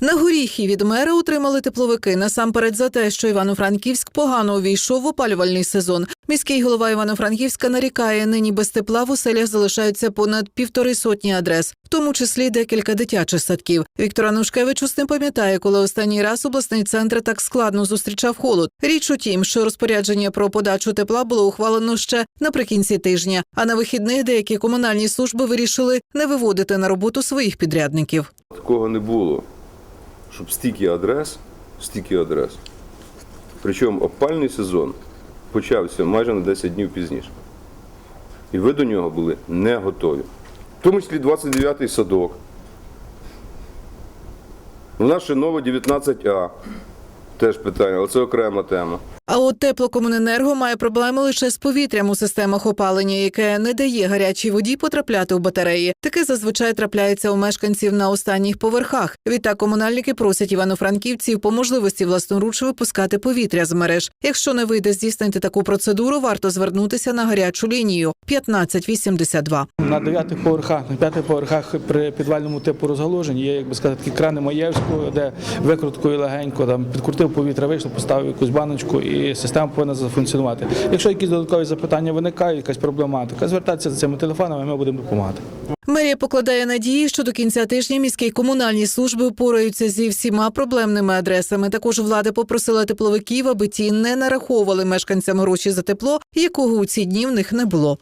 На горіхи від мера утримали тепловики насамперед за те, що Івано-Франківськ погано увійшов в опалювальний сезон. Міський голова Івано-Франківська нарікає, нині без тепла в оселях залишаються понад півтори сотні адрес, в тому числі декілька дитячих садків. Віктор Анушкевич ус не пам'ятає, коли останній раз обласний центр так складно зустрічав холод. Річ у тім, що розпорядження про подачу тепла було ухвалено ще наприкінці тижня. А на вихідних деякі комунальні служби вирішили не виводити на роботу своїх підрядників. Такого не було, щоб стільки адрес, стільки адрес. Причому опальний сезон почався майже на 10 днів пізніше. І ви до нього були не готові. В тому числі 29-й садок. У нас ще нова 19А. Теж питання, але це окрема тема. А от теплокомуненерго має проблеми лише з повітрям у системах опалення, яке не дає гарячій воді потрапляти у батареї. Таке зазвичай трапляється у мешканців на останніх поверхах. Відтак комунальники просять івано-франківців по можливості власноруч випускати повітря з мереж. Якщо не вийде здійснити таку процедуру, варто звернутися на гарячу лінію 1582. На дев'ятих поверхах, на п'ятих поверхах при підвальному типу розгалужень є, як би сказати, такі крани Маєвського, де викруткою легенько там підкрутив повітря, вийшло, поставив якусь баночку і система повинна зафункціонувати. Якщо якісь додаткові запитання виникають, якась проблематика, звертатися за цими телефонами, ми будемо допомагати. Мерія покладає надії, що до кінця тижня міські комунальні служби впораються зі всіма проблемними адресами. Також влада попросила тепловиків, аби ті не нараховували мешканцям гроші за тепло, якого у ці дні в них не було.